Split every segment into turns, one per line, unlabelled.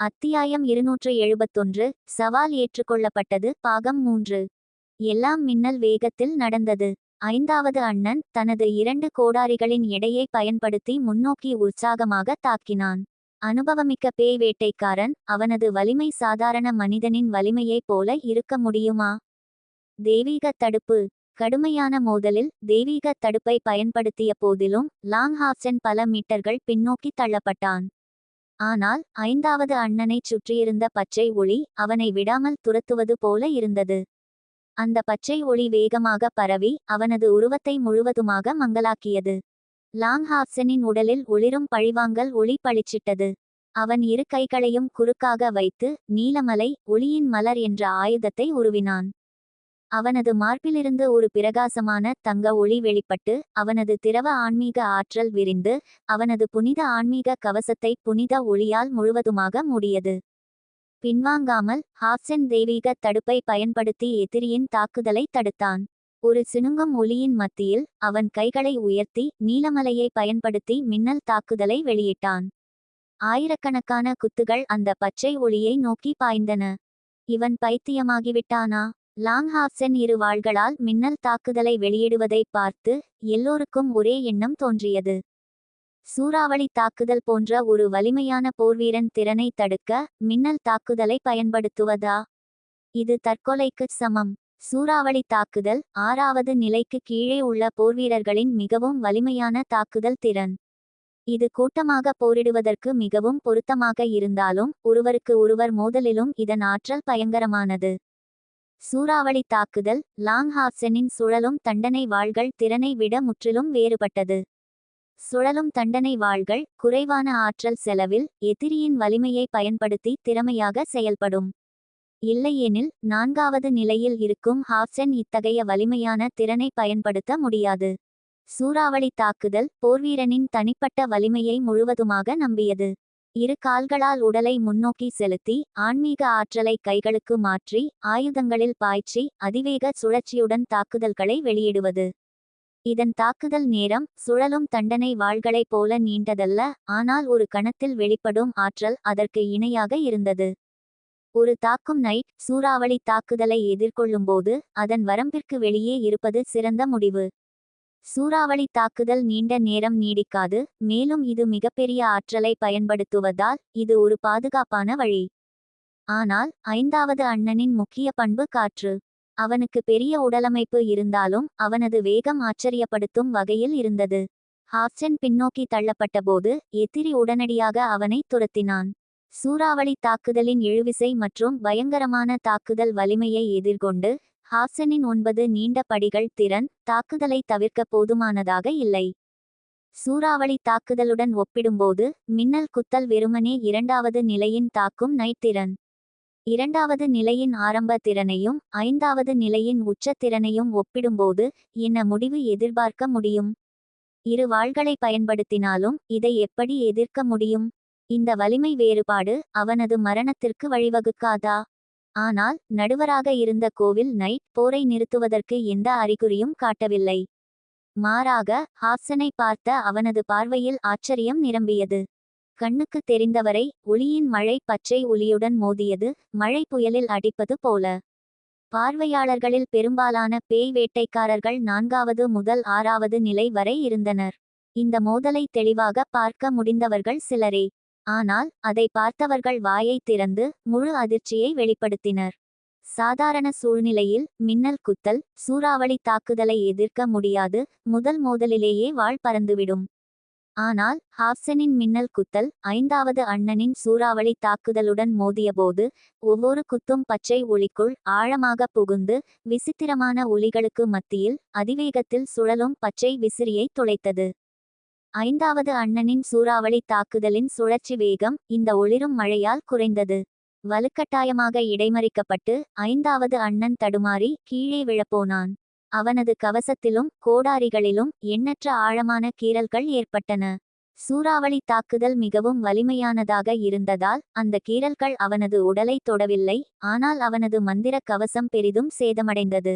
அத்தியாயம் இருநூற்று எழுபத்தொன்று சவால் ஏற்றுக்கொள்ளப்பட்டது பாகம் மூன்று. எல்லாம் மின்னல் வேகத்தில் நடந்தது. ஐந்தாவது அண்ணன் தனது இரண்டு கோடாரிகளின் எடையை பயன்படுத்தி முன்னோக்கி உற்சாகமாக தாக்கினான். அனுபவமிக்க பேய் வேட்டைக்காரன் அவனது வலிமை சாதாரண மனிதனின் வலிமையைப் போல இருக்க முடியுமா? தெய்வீக தடுப்பு. கடுமையான மோதலில் தெய்வீக தடுப்பை பயன்படுத்திய போதிலும் லாங்ஹாப்சன் பல மீட்டர்கள் பின்னோக்கி தள்ளப்பட்டான். ஆனால் ஐந்தாவது அண்ணனைச் சுற்றியிருந்த பச்சை ஒளி அவனை விடாமல் துரத்துவது போல இருந்தது. அந்த பச்சை ஒளி வேகமாக பரவி அவனது உருவத்தை முழுவதுமாக மங்கலாக்கியது லாங்ஹாப்சனின் உடலில் ஒளிரும் பழிவாங்கல் ஒளி பளிச்சிட்டது. அவன் இரு கைகளையும் குறுக்காக வைத்து நீலமலை ஒளியின் மலர் என்ற ஆயுதத்தை உருவினான். அவனது மார்பிலிருந்து ஒரு பிரகாசமான தங்க ஒளி வெளிப்பட்டு அவனது திரவ ஆன்மீக ஆற்றல் விரிந்து அவனது புனித ஆன்மீக கவசத்தை புனித ஒளியால் முழுவதுமாக மூடியது. பின்வாங்காமல் ஹாப்சன் தெய்வீக தடுப்பை பயன்படுத்தி எதிரியின் தாக்குதலை தடுத்தான். ஒரு சினுங்கும் ஒளியின் மத்தியில் அவன் கைகளை உயர்த்தி நீலமலையை பயன்படுத்தி மின்னல் தாக்குதலை வெளியிட்டான். ஆயிரக்கணக்கான குத்துகள் அந்த பச்சை ஒளியை நோக்கி பாய்ந்தன. இவன் பைத்தியமாகிவிட்டானா? லாங்ஹாப்சன் இரு வாள்களால் மின்னல் தாக்குதலை வெளியிடுவதை பார்த்து எல்லோருக்கும் ஒரே எண்ணம் தோன்றியது. சூறாவளி தாக்குதல் போன்ற ஒரு வலிமையான போர்வீரன் திறனை தடுக்க மின்னல் தாக்குதலை பயன்படுத்துவதா? இது தற்கொலைக்கு சமம். சூறாவளி தாக்குதல் ஆறாவது நிலைக்கு கீழே உள்ள போர்வீரர்களின் மிகவும் வலிமையான தாக்குதல் திறன். இது கூட்டமாக போரிடுவதற்கு மிகவும் பொருத்தமாக இருந்தாலும் ஒருவருக்கு ஒருவர் மோதலிலும் இதன் ஆற்றல் பயங்கரமானது. சூறாவளி தாக்குதல் லாங்ஹாப்சனின் சுழலும் தண்டனை வாள்கள் திறனை விட முற்றிலும் வேறுபட்டது. சுழலும் தண்டனை வாள்கள் குறைவான ஆற்றல் செலவில் எதிரியின் வலிமையை பயன்படுத்தி திறமையாக செயல்படும். இல்லையெனில் நான்காவது நிலையில் இருக்கும் ஹாப்சன் இத்தகைய வலிமையான திறனை பயன்படுத்த முடியாது. சூறாவளி தாக்குதல் போர்வீரனின் தனிப்பட்ட வலிமையை முழுவதுமாக நம்பியது. இரு கால்களால் உடலை முன்னோக்கி செலுத்தி ஆன்மீக ஆற்றலை கைகளுக்கு மாற்றி ஆயுதங்களில் பாய்ச்சி அதிவேக சுழற்சியுடன் தாக்குதல்களை வெளியிடுவது. இதன் தாக்குதல் நேரம் சுழலும் தண்டனை வாள்களைப் போல நீண்டதல்ல ஆனால் ஒரு கணத்தில் வெளிப்படும் ஆற்றல் அதற்கு இணையாக இருந்தது. ஒரு தாக்கும் நைட் சூறாவளி தாக்குதலை எதிர்கொள்ளும்போது அதன் வரம்பிற்கு வெளியே இருப்பது சிறந்த முடிவு. சூறாவளி தாக்குதல் நீண்ட நேரம் நீடிக்காது மேலும் இது மிகப்பெரிய ஆற்றலை பயன்படுத்துவதால் இது ஒரு பாதுகாப்பான வழி. ஆனால் ஐந்தாவது அண்ணனின் முக்கிய பண்பு காற்று. அவனுக்கு பெரிய உடலமைப்பு இருந்தாலும் அவனது வேகம் ஆச்சரியப்படுத்தும் வகையில் இருந்தது. ஹாப்சன் பின்னோக்கி தள்ளப்பட்டபோது எதிரி உடனடியாக அவனை துரத்தினான். சூறாவளி தாக்குதலின் இழுவிசை மற்றும் பயங்கரமான தாக்குதல் வலிமையை எதிர்கொண்டு ஹாப்சனின் ஒன்பது நீண்ட படிகள் திறன் தாக்குதலை தவிர்க்க போதுமானதாக இல்லை. சூறாவளி தாக்குதலுடன் ஒப்பிடும்போது மின்னல் குத்தல் வெறுமனே இரண்டாவது நிலையின் தாக்கும் நைட் திறன். இரண்டாவது நிலையின் ஆரம்ப திறனையும் ஐந்தாவது நிலையின் உச்ச திறனையும் ஒப்பிடும்போது என்ன முடிவு எதிர்பார்க்க முடியும்? இரு வாள்களை பயன்படுத்தினாலும் இதை எப்படி எதிர்க்க முடியும்? இந்த வலிமை வேறுபாடு அவனது மரணத்திற்கு வழிவகுக்காதா? ஆனால் நடுவராக இருந்த கோவில் நைட் போரை நிறுத்துவதற்கு எந்த அறிகுறியும் காட்டவில்லை. மாறாக ஹாப்சனை பார்த்த அவனது பார்வையில் ஆச்சரியம் நிரம்பியது. கண்ணுக்கு தெரிந்தவரை ஒளியின் மழை பச்சை ஒளியுடன் மோதியது மழை புயலில் அடிப்பது போல. பார்வையாளர்களில் பெரும்பாலான பேய் வேட்டைக்காரர்கள் நான்காவது முதல் ஆறாவது நிலை வரை இருந்தனர். இந்த மோதலை தெளிவாக பார்க்க முடிந்தவர்கள் சிலரே. ஆனால் அதை பார்த்தவர்கள் வாயை திறந்து முழு அதிர்ச்சியை வெளிப்படுத்தினர். சாதாரண சூழ்நிலையில் மின்னல் குத்தல் சூறாவளி தாக்குதலை எதிர்க்க முடியாது முதல் மோதலிலேயே வாழ் பறந்துவிடும். ஆனால் ஹாப்சனின் மின்னல் குத்தல் ஐந்தாவது அண்ணனின் சூறாவளி தாக்குதலுடன் மோதியபோது ஒவ்வொரு குத்தும் பச்சை ஒளிக்குள் ஆழமாக புகுந்து விசித்திரமான ஒளிகளுக்கு மத்தியில் அதிவேகத்தில் சுழலும் பச்சை விசிறியை துளைத்தது ஐந்தாவது அண்ணனின் சூறாவளி தாக்குதலின் சுழற்சி வேகம் இந்த ஒளிரும் மழையால் குறைந்தது. வலுக்கட்டாயமாக இடைமறிக்கப்பட்டு ஐந்தாவது அண்ணன் தடுமாறி கீழே விழப்போனான். அவனது கவசத்திலும் கோடாரிகளிலும் எண்ணற்ற ஆழமான கீறல்கள் ஏற்பட்டன. சூறாவளி தாக்குதல் மிகவும் வலிமையானதாக இருந்ததால் அந்த கீறல்கள் அவனது உடலை தொடவில்லை ஆனால் அவனது மந்திர கவசம் பெரிதும் சேதமடைந்தது.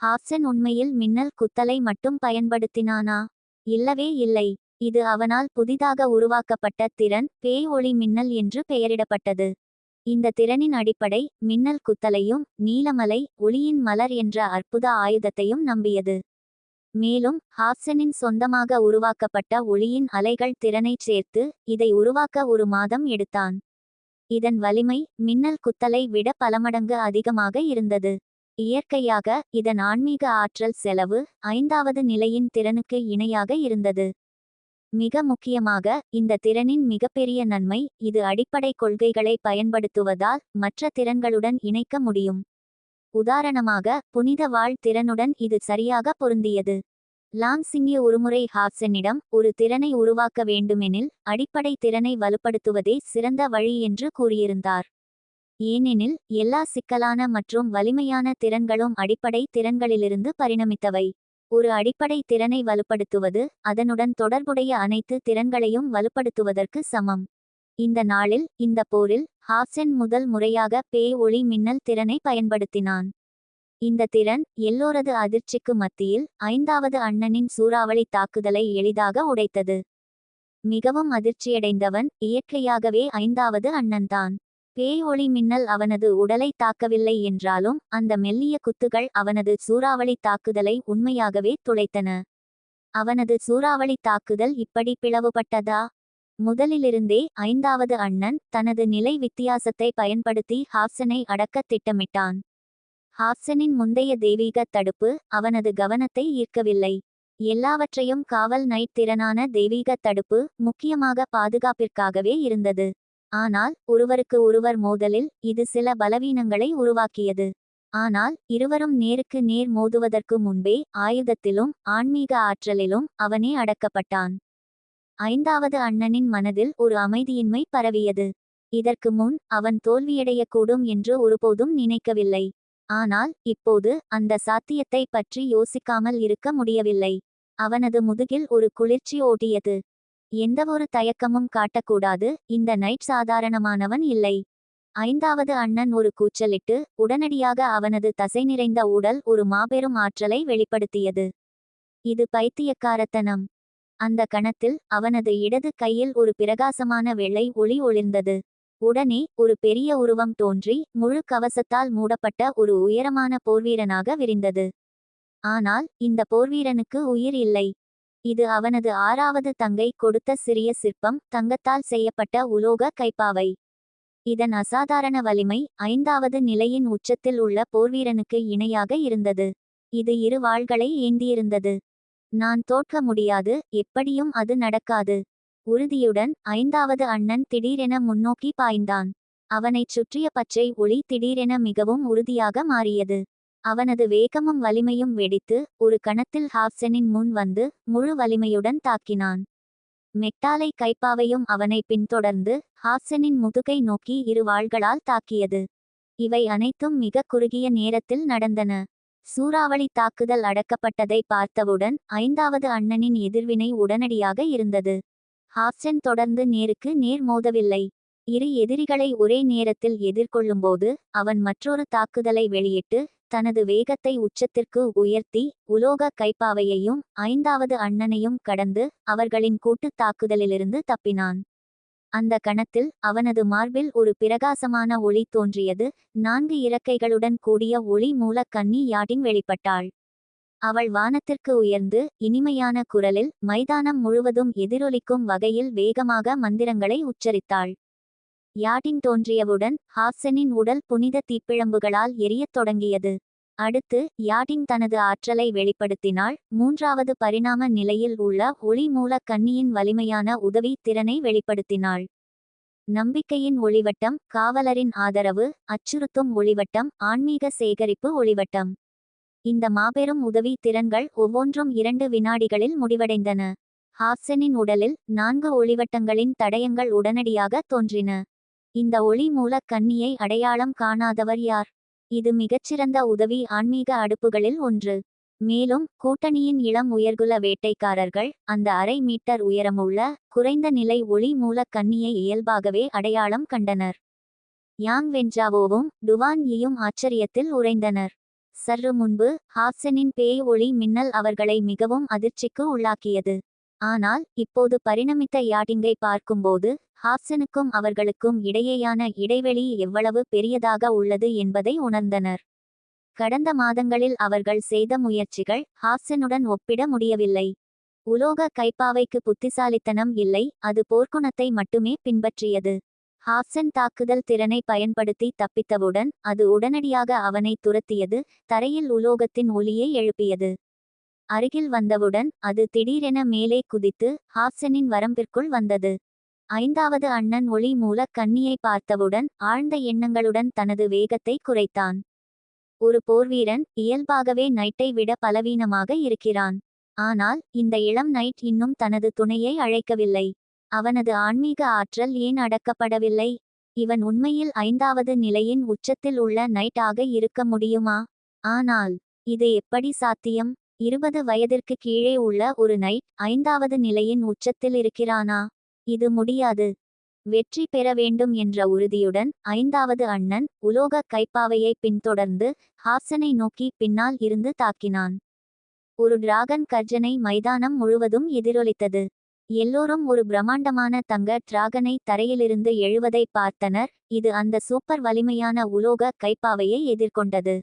ஹாப்சன் உண்மையில் மின்னல் குத்தலை மட்டும் பயன்படுத்தினானா? இல்லவே இல்லை. இது அவனால் புதிதாக உருவாக்கப்பட்ட திறன் பேய் ஒளி மின்னல் என்று பெயரிடப்பட்டது. இந்த திறனின் அடிப்படை மின்னல் குத்தலையும் நீலமலை ஒளியின் மலர் என்ற அற்புத ஆயுதத்தையும் நம்பியது. மேலும் ஹாப்சனின் சொந்தமாக உருவாக்கப்பட்ட ஒளியின் அலைகள் திறனைச் சேர்த்து இதை உருவாக்க ஒரு மாதம் எடுத்தான். இதன் வலிமை மின்னல் குத்தலை விட பலமடங்கு அதிகமாக இருந்தது. இயற்கையாக இதன் ஆன்மீக ஆற்றல் செலவு ஐந்தாவது நிலையின் திறனுக்கு இணையாக இருந்தது. மிக முக்கியமாக இந்த திறனின் மிகப்பெரிய நன்மை இது அடிப்படை கொள்கைகளை பயன்படுத்துவதால் மற்ற திறன்களுடன் இணைக்க முடியும். உதாரணமாக புனித வாழ் திறனுடன் இது சரியாக பொருந்தியது. லாங் சிங்கிய ஒருமுறை ஹாப்சனிடம் ஒரு திறனை உருவாக்க வேண்டுமெனில் அடிப்படை திறனை வலுப்படுத்துவதே சிறந்த வழி என்று கூறியிருந்தார். ஏனெனில் எல்லா சிக்கலான மற்றும் வலிமையான திறன்களும் அடிப்படை திறன்களிலிருந்து பரிணமித்தவை. ஒரு அடிப்படை திறனை வலுப்படுத்துவது அதனுடன் தொடர்புடைய அனைத்து திறன்களையும் வலுப்படுத்துவதற்கு சமம். இந்த நாளில் இந்த போரில் ஹாப்சென் முதல் முறையாக பேய் ஒளி மின்னல் திறனை பயன்படுத்தினான். இந்த திறன் எல்லோரது அதிர்ச்சிக்கு மத்தியில் ஐந்தாவது அண்ணனின் சூறாவளி தாக்குதலை எளிதாக உடைத்தது. மிகவும் அதிர்ச்சியடைந்தவன் இயற்கையாகவே ஐந்தாவது அண்ணன்தான். பேய் ஒளி மின்னல் அவனது உடலை தாக்கவில்லை என்றாலும் அந்த மெல்லிய குத்துகள் அவனது சூறாவளி தாக்குதலை உண்மையாகவே துளைத்தன. அவனது சூறாவளி தாக்குதல் இப்படி பிளவுபட்டதா? முதலிலிருந்தே ஐந்தாவது அண்ணன் தனது நிலை வித்தியாசத்தை பயன்படுத்தி ஹாப்சனை அடக்கத் திட்டமிட்டான். ஹாப்சனின் முந்தைய தெய்வீக தடுப்பு அவனது கவனத்தை ஈர்க்கவில்லை. எல்லாவற்றையும் காவல் நைட் திறனான தெய்வீக தடுப்பு முக்கியமாக பாதுகாப்பிற்காகவே இருந்தது. ஆனால் ஒருவருக்கு ஒருவர் மோதலில் இது சில பலவீனங்களை உருவாக்கியது. ஆனால் இருவரும் நேருக்கு நேர் மோதுவதற்கு முன்பே ஆயுதத்திலும் ஆன்மீக ஆற்றலிலும் அவனே அடக்கப்பட்டான். ஐந்தாவது அண்ணனின் மனதில் ஒரு அமைதியின்மை பரவியது. இதற்கு முன் அவன் தோல்வியடையக்கூடும் என்று ஒருபோதும் நினைக்கவில்லை. ஆனால் இப்போது அந்த சாத்தியத்தை பற்றி யோசிக்காமல் இருக்க முடியவில்லை. அவனது முதுகில் ஒரு குளிர்ச்சி ஓட்டியது. எந்தவொரு தயக்கமும் காட்டக்கூடாது. இந்த நைட் சாதாரணமானவன் இல்லை. ஐந்தாவது அண்ணன் ஒரு கூச்சலிட்டு உடனடியாக அவனது தசை நிறைந்த உடல் ஒரு மாபெரும் ஆற்றலை வெளிப்படுத்தியது. இது பைத்தியக்காரத்தனம். அந்த கணத்தில் அவனது இடது கையில் ஒரு பிரகாசமான வெள்ளை ஒளி ஒளிர்ந்தது. உடனே ஒரு பெரிய உருவம் தோன்றி முழு கவசத்தால் மூடப்பட்ட ஒரு உயரமான போர்வீரனாக விரிந்தது. ஆனால் இந்த போர்வீரனுக்கு உயிர் இல்லை. இது அவனது ஆறாவது தங்கை கொடுத்த சிறிய சிற்பம் தங்கத்தால் செய்யப்பட்ட உலோக கைப்பாவை. இதன் அசாதாரண வலிமை ஐந்தாவது நிலையின் உச்சத்தில் உள்ள போர்வீரனுக்கு இணையாக இருந்தது. இது இரு வாள்களை ஏந்தியிருந்தது. நான் தோற்க முடியாது எப்படியும் அது நடக்காது. உறுதியுடன் ஐந்தாவது அண்ணன் திடீரென முன்னோக்கி பாய்ந்தான். அவனைச் சுற்றிய பச்சை ஒளி திடீரென மிகவும் உறுதியாக மாறியது. அவனது வேகமும் வலிமையும் வெடித்து ஒரு கணத்தில் ஹாப்சனின் முன் வந்து முழு வலிமையுடன் தாக்கினான். மெக்டாலை கைப்பாவையும் அவனை பின்தொடர்ந்து ஹாப்சனின் முதுகை நோக்கி இரு வாள்களால் தாக்கியது. இவை அனைத்தும் மிக குறுகிய நேரத்தில் நடந்தன. சூறாவளி தாக்குதல் அடக்கப்பட்டதை பார்த்தவுடன் ஐந்தாவது அண்ணனின் எதிர்வினை உடனடியாக இருந்தது. ஹாப்சன் தொடர்ந்து நேருக்கு நேர் மோதவில்லை. இரு எதிரிகளை ஒரே நேரத்தில் எதிர்கொள்ளும்போது அவன் மற்றொரு தாக்குதலை வெளியிட்டு தனது வேகத்தை உச்சத்திற்கு உயர்த்தி உலோக கைப்பாவையையும் ஐந்தாவது அண்ணனையும் கடந்து அவர்களின் கூட்டுத் தாக்குதலிலிருந்து தப்பினான். அந்த கணத்தில் அவனது மார்பில் ஒரு பிரகாசமான ஒளி தோன்றியது நான்கு இறக்கைகளுடன் கூடிய ஒளி மூல கன்னி யாட்டின் வெளிப்பட்டாள். அவள் வானத்திற்கு உயர்ந்து இனிமையான குரலில் மைதானம் முழுவதும் எதிரொலிக்கும் வகையில் வேகமாக மந்திரங்களை உச்சரித்தாள். யாட்டின் தோன்றியவுடன் ஹாப்சனின் உடல் புனித தீப்பிழம்புகளால் எரியத் தொடங்கியது. அடுத்து யாட்டிங் தனது ஆற்றலை வெளிப்படுத்தினால் மூன்றாவது பரிணாம நிலையில் உள்ள ஒளி மூல கன்னியின் வலிமையான உதவி திறனை வெளிப்படுத்தினாள். நம்பிக்கையின் ஒளிவட்டம் காவலரின் ஆதரவு அச்சுறுத்தும் ஒளிவட்டம் ஆன்மீக சேகரிப்பு ஒளிவட்டம். இந்த மாபெரும் உதவி திறன்கள் ஒவ்வொன்றும் இரண்டு வினாடிகளில் முடிவடைந்தன. ஹாப்சனின் உடலில் நான்கு ஒளிவட்டங்களின் தடயங்கள் உடனடியாக தோன்றின. இந்த ஒளி மூலக் கண்ணியை அடையாளம் காணாதவர் யார்? இது மிகச்சிறந்த உதவி ஆன்மீக அடுப்புகளில் ஒன்று. மேலும் கூட்டணியின் இளம் உயர்குல வேட்டைக்காரர்கள் அந்த அரை மீட்டர் உயரமுள்ள குறைந்த நிலை ஒளி மூலக் கண்ணியை இயல்பாகவே அடையாளம் கண்டனர். யாங் வென்ஜாவோவும் டுவான் யியும் ஆச்சரியத்தில் உறைந்தனர். சற்று முன்பு ஹாப்சனின் பேய் ஒளி மின்னல் அவர்களை மிகவும் அதிர்ச்சிக்கு உள்ளாக்கியது. ஆனால் இப்போது பரிணமித்த யாடிங்கை பார்க்கும்போது ஹாப்சனுக்கும் அவர்களுக்கும் இடையேயான இடைவெளி எவ்வளவு பெரியதாக உள்ளது என்பதை உணர்ந்தனர். கடந்த மாதங்களில் அவர்கள் செய்த முயற்சிகள் ஹாப்சனுடன் ஒப்பிட முடியவில்லை. உலோக கைப்பாவைக்கு புத்திசாலித்தனம் இல்லை அது போர்க்குணத்தை மட்டுமே பின்பற்றியது. ஹாப்சன் தாக்குதல் திறனை பயன்படுத்தி தப்பித்தவுடன் அது உடனடியாக அவனை துரத்தியது தரையில் உலோகத்தின் ஒலியை எழுப்பியது. அருகில் வந்தவுடன் அது திடீரென மேலே குதித்து ஹாப்சனின் வரம்பிற்குள் வந்தது. ஐந்தாவது அண்ணன் ஒளி மூல கண்ணியை பார்த்தவுடன் ஆழ்ந்த எண்ணங்களுடன் தனது வேகத்தை குறைத்தான். ஒரு போர்வீரன் இயல்பாகவே நைட்டை விட பலவீனமாக இருக்கிறான். ஆனால் இந்த இளம் நைட் இன்னும் தனது துணையை அழைக்கவில்லை. அவனது ஆன்மீக ஆற்றல் ஏன் அடக்கப்படவில்லை? இவன் உண்மையில் ஐந்தாவது நிலையின் உச்சத்தில் உள்ள நைட் ஆக இருக்க முடியுமா? ஆனால் இது எப்படி சாத்தியம்? இருபது வயதிற்கு கீழே உள்ள ஒரு நைட் ஐந்தாவது நிலையின் உச்சத்தில் இருக்கிறானா? இது முடியாது. வெற்றி பெற வேண்டும் என்ற உறுதியுடன் ஐந்தாவது அண்ணன் உலோக கைப்பாவையை பின்தொடர்ந்து ஹாப்சனை நோக்கி பின்னால் இருந்து தாக்கினான். ஒரு டிராகன் கர்ஜனை மைதானம் முழுவதும் எதிரொலித்தது. எல்லோரும் ஒரு பிரம்மாண்டமான தங்க டிராகனை தரையிலிருந்து எழுவதை பார்த்தனர். இது அந்த சூப்பர் வலிமையான உலோக கைப்பாவையை எதிர்கொண்டது.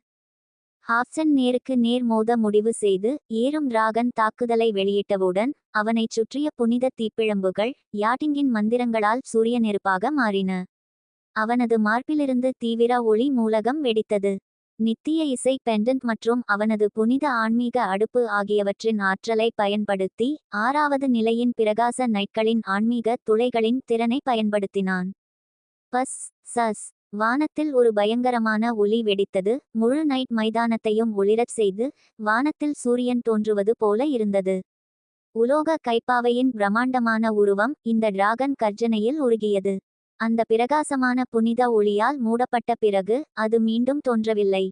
ஹாப்சன் நேருக்கு நேர் மோத முடிவு செய்து ஏறும் டிராகன் தாக்குதலை வெளியிட்டவுடன் அவனைச் சுற்றிய புனித தீப்பிழம்புகள் யாட்டிங்கின் மந்திரங்களால் சூரிய நெருப்பாக மாறின. அவனது மார்பிலிருந்து தீவிர ஒளி மூலகம் வெடித்தது. நித்திய இசை பெண்டன்ட் மற்றும் அவனது புனித ஆன்மீக அடுப்பு ஆகியவற்றின் ஆற்றலை பயன்படுத்தி ஆறாவது நிலையின் பிரகாச நைட்களின் ஆன்மீக துளைகளின் திறனை பயன்படுத்தினான். பஸ் சஸ் வானத்தில் ஒரு பயங்கரமான ஒளி வெடித்தது. முழு நைட் மைதானத்தையும் ஒளிரச் செய்து வானத்தில் சூரியன் தோன்றுவது போல இருந்தது. உலோக கைப்பாவையின் பிரம்மாண்டமான உருவம் இந்த டிராகன் கர்ஜனையில் உருகியது. அந்த பிரகாசமான புனித ஒளியால் மூடப்பட்ட பிறகு அது மீண்டும் தோன்றவில்லை.